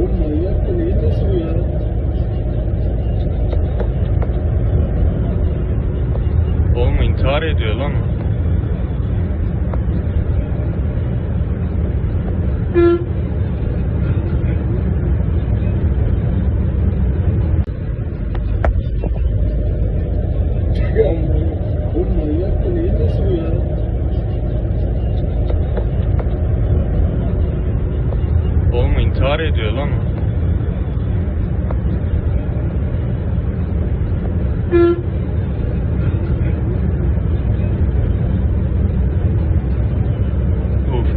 Oğlum manyak da neyi taşıyor ya? Oğlum intihar ediyor lan o.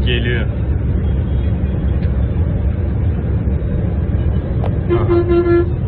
Geliyor. Aha.